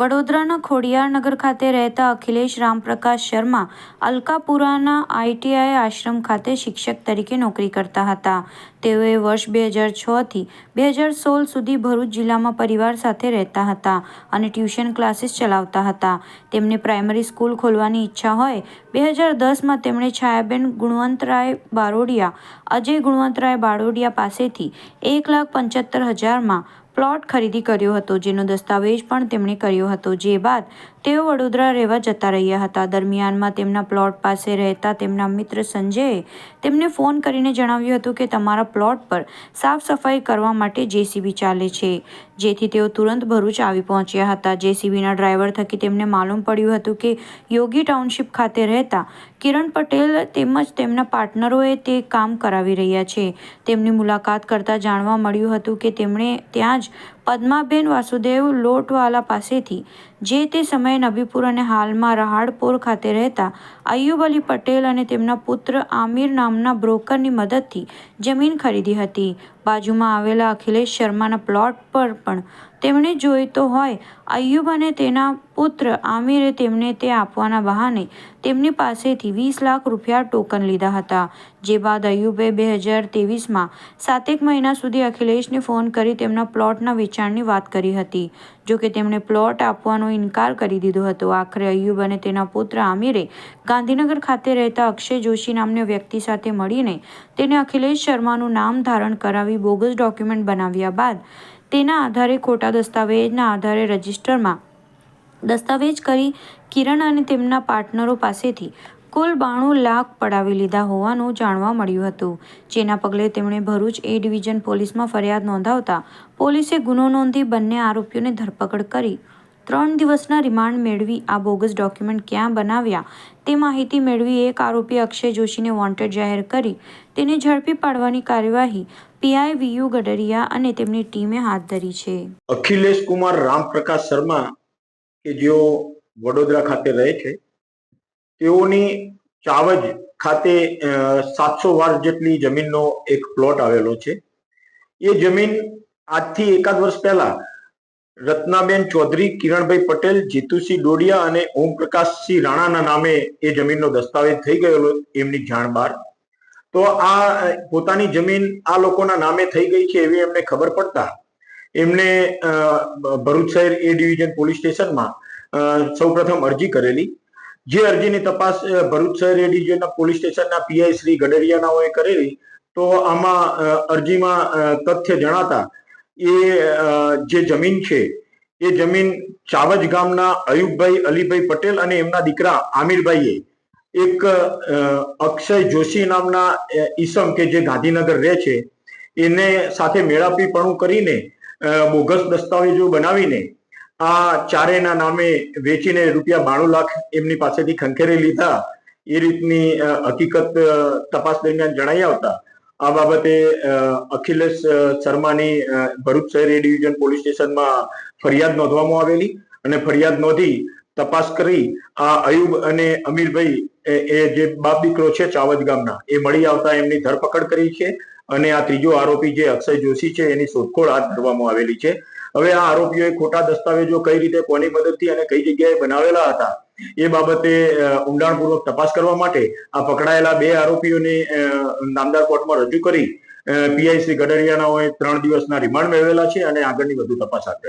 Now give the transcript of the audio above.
વડોદરાના ખોડિયારનગર ખાતે રહેતા અખિલેશ રામપ્રકાશ શર્મા અલકાપુરાના આઈટીઆઈ આશ્રમ ખાતે શિક્ષક તરીકે નોકરી કરતા હતા. તેઓએ વર્ષ બે હજાર છથી બે હજાર સોળ સુધી ભરૂચ જિલ્લામાં પરિવાર સાથે રહેતા હતા અને ટ્યુશન ક્લાસીસ ચલાવતા હતા. તેમને પ્રાઇમરી સ્કૂલ ખોલવાની ઈચ્છા હોય બે હજાર દસમાં તેમણે છાયાબેન ગુણવંતરાય બારોડિયા, અજય ગુણવંતરાય બારોડિયા પાસેથી એક લાખ પંચોતેર હજારમાં પ્લોટ ખરીદી કર્યો હતો, જેનો દસ્તાવેજ પણ તેમણે કર્યો હતો. જે બાદ તેઓ વડોદરા રહેવા જતા રહ્યા હતા. દરમિયાનમાં તેમના પ્લોટ પાસે રહેતા તેમના મિત્ર સંજયે તેમને ફોન કરીને જણાવ્યું હતું કે તમારા પ્લોટ પર સાફ સફાઈ કરવા માટે જેસીબી ચાલે છે. જેથી તેઓ તુરંત ભરૂચ આવી પહોંચ્યા હતા. જેસીબીના ડ્રાઈવર થકી તેમને માલુમ પડ્યું હતું કે યોગી ટાઉનશીપ ખાતે રહેતા કિરણ પટેલ તેમજ તેમના પાર્ટનરોએ તે કામ કરાવી રહ્યા છે. તેમની મુલાકાત કરતાં જાણવા મળ્યું હતું કે તેમણે ત્યાં જ પદ્માબેન વાસુદેવ લોટવાલા પાસેથી, જે તે સમયે નબીપુર અને હાલમાં રહાડપોર ખાતે રહેતા અયુબ અલી પટેલ અને તેમના પુત્ર આમિર નામના બ્રોકરની મદદથી જમીન ખરીદી હતી. બાજુમાં આવેલા અખિલેશ શર્માના પ્લોટ પર પણ તેમણે જોઈતો હોય, અયુબ અને તેના પુત્ર આમિરે તેમને તે આપવાના બહાને તેમની પાસેથી વીસ લાખ રૂપિયા ટોકન લીધા હતા જે બાદ અયુબે બે હજાર ત્રેવીસમાં સાતેક મહિના સુધી અખિલેશને ફોન કરી તેમના પ્લોટના વેચાણની વાત કરી હતી. જો કે તેમણે પ્લોટ આપવાનો ઇનકાર કરી દીધો હતો. આખરે અયુબ અને તેના પુત્ર આમિરે ગાંધીનગર ખાતે રહેતા અક્ષય જોશી નામના વ્યક્તિ સાથે મળીને તેને અખિલેશ શર્માનું નામ ધારણ કરાવી બોગસ ડોક્યુમેન્ટ બનાવ્યા બાદ તેના આધારે ખોટા દસ્તાવેજના આધારે રજિસ્ટરમાં દસ્તાવેજ કરી કિરણ અને તેમના પાર્ટનરો પાસેથી કુલ બાણું લાખ પડાવી લીધા હોવાનું જાણવા મળ્યું હતું. જેના પગલે તેમણે ભરૂચ એ ડિવિઝન પોલીસમાં ફરિયાદ નોંધાવતા પોલીસે ગુનો નોંધી બંને આરોપીઓને ધરપકડ કરી ત્રણ દિવસના રિમાન્ડ મેળવી આ બોગસ ડોક્યુમેન્ટ ક્યાં બનાવ્યા તે માહિતી મેળવી એક આરોપી અક્ષય જોશીને વોન્ટેડ જાહેર કરી તેને ઝડપી પાડવાની કાર્યવાહી પીઆઈ વીયુ ગડરિયા અને તેમની ટીમે હાથ ધરી છે. અખિલેશ કુમાર રામપ્રકાશ શર્મા કે જેઓ વડોદરા ખાતે રહે છે તેઓની ચાવજ ખાતે સાતસો વાર જેટલી જમીનનો એક પ્લોટ આવેલો છે. એ જમીન આજથી એકાદ વર્ષ પહેલા રત્નાબેન ચૌધરી, કિરણભાઈ પટેલ, જીતુસિંહ ડોડિયા અને ઓમપ્રકાશસિંહ રાણાના નામે એ જમીનનો દસ્તાવેજ થઈ ગયેલો, એમની જાણ બહાર. તો આ પોતાની જમીન આ લોકોના નામે થઈ ગઈ છે એવી એમને ખબર પડતા એમને ભરૂચ શહેર એ ડિવિઝન પોલીસ સ્ટેશનમાં સૌપ્રથમ અરજી કરેલી. જે અરજીની તપાસ ભરૂચ શહેર એ ડિવિઝનના પોલીસ સ્ટેશનના પીઆઈ શ્રી ગડરિયાનાઓએ કરેલી, તો આમાં અરજીમાં તથ્ય જણાતા એ જે જમીન છે, એ જમીન ચાવજ ગામના અયુબભાઈ અલીભાઈ પટેલ અને એમના દીકરા આમિરભાઈએ એક અક્ષય જોશી નામના ઈસમ કે જે ગાંધીનગર રહે છે, એને સાથે મેળાપીપણું કરીને બોગસ દસ્તાવેજો બનાવીને આ ચારેના નામે વેચીને રૂપિયા બાણું લાખ એમની પાસેથી ખંખેરી લીધા. એ રીતની હકીકત તપાસ દરમિયાન જણાઈ આવતા. આ બાબતે અખિલેશ શર્માની ભરૂચ શહેર એ ડિવિઝન પોલીસ સ્ટેશનમાં ફરિયાદ નોંધવામાં આવેલી અને ફરિયાદ નોંધી તપાસ કરી આ અયુબ અને અમીરભાઈ એ જે બાપ દીકરો છે ચાવજ ગામના, એ મળી આવતા એમની ધરપકડ કરી છે અને આ ત્રીજો આરોપી જે અક્ષય જોશી છે એની શોધખોળ હાથ ધરવામાં આવેલી છે. હવે આ આરોપીઓએ ખોટા દસ્તાવેજો કઈ રીતે, કોની મદદથી અને કઈ જગ્યાએ બનાવેલા હતા, એ બાબતે ઊંડાણપૂર્વક તપાસ કરવા માટે આ પકડાયેલા બે આરોપીઓને નામદાર કોર્ટમાં રજૂ કરી પીઆઈ શ્રી ગડરિયાનાઓએ ત્રણ દિવસના રિમાન્ડ મેળવેલા છે અને આગળની વધુ તપાસ હાથ ધરી